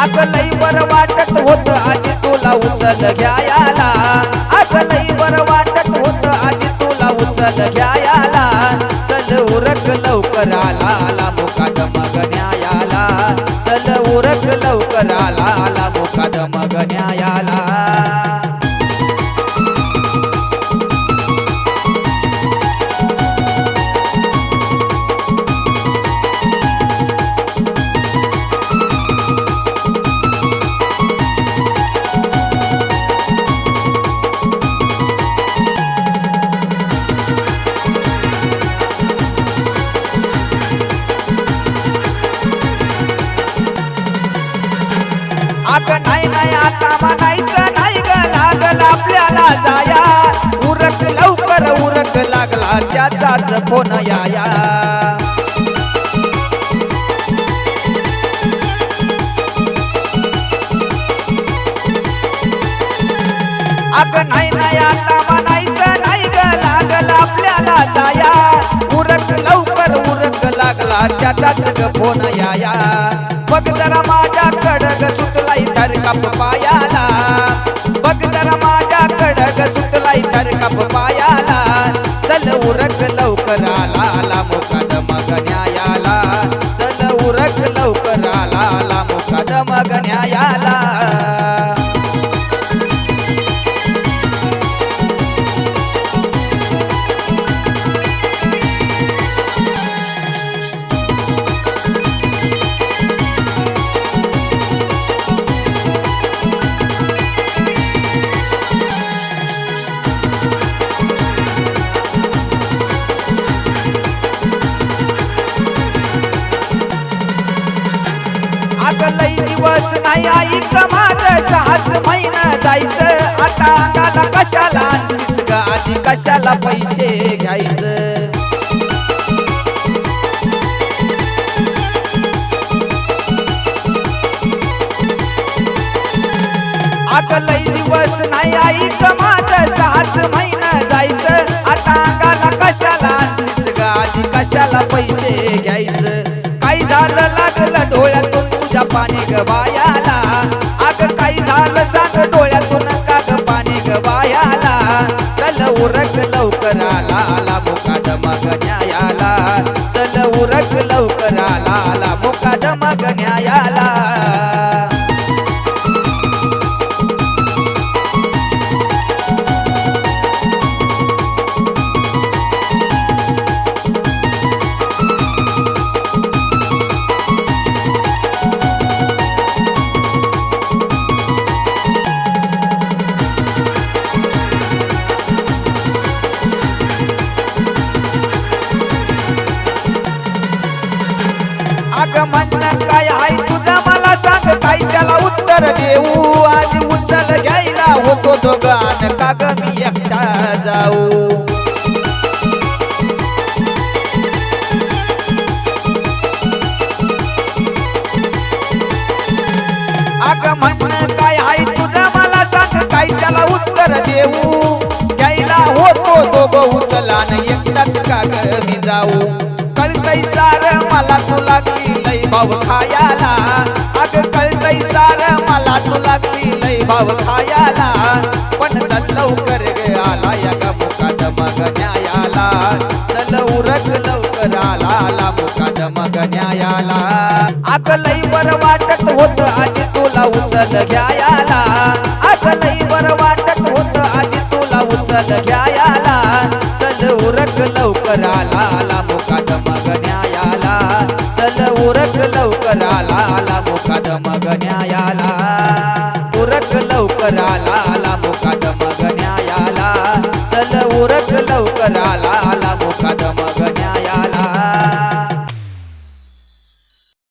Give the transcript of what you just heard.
आग लई बर वाटत होत आधी तुला उचल घ्यायला. आग लई बर वाटत होत आधी तुला उचल घ्यायला. चल उरक लवकर आला आला मुकाद मग न्यायाला. चल उरक लवकर आला आला मुकाद मग न्यायाला. अग नाही नाही आता म्हणायचं नाही ग. आपल्याला जाया. उरक लवकर उरक लागला त्याचाच फोन याया. अग नाही नाही आता म्हणायचं नाही ग. लागल आपल्याला जाया. उरक लवकर उरक लागला त्याचाच ग फोन याया. बघ जरा माझ्या कडग सुटलाई तर कप पायाला. बघ जरा माझ्या कडग सुटलाई तर कप पायाला. चल उरक लवकर आला आला मुकाद मग न्यायाला. चल उरक लवकर आला आला मुकाद मग न्यायाला. अग लई दिवस नाही आई माझ सहाच महिना जायचं. आता अंगाला कशाला आणतीस ग आधी कशाला पैसे घ्यायचं? अग लई दिवस नाही आई माझ सहाच महिना जायचं. आता अंगाला कशाला आणतीस ग आधी कशाला पैसे घ्यायचं? काय झालं ग बायाला अग काय झालं सांग डोळ्यातून काग पाणी ग बायाला चल उरक लवकर आला आला मुकाद मग न्यायाला. चल उरक लवकर आला आला मुकाद मग न्यायाला. अग म्हणणं काय आहे तुझं? मला सांग काय त्याला उत्तर देऊ? घ्यायला होतो दोघं उचला न एकटाच का मी जाऊ. कळतय सार मला तू लागली लई भाव खायाला. अग कळतय सार मला तू लागली लई भाव खायाला. पण चल लवकर ग आला या ग मुकाद मग न्यायाला. चल उरक लवकर आला आला मुकाद मग न्यायाला. अग लई बर वाटत होत आणि उचल घ्यायाला. अगलई बर वाटत होत आधी तुला उचल घ्यायाला. चल उरक लवकर आला आला मुकाद मग न्यायाला. चल उरक लवकर आला आला मुकाद मग न्यायाला. उरक लवकर आला आला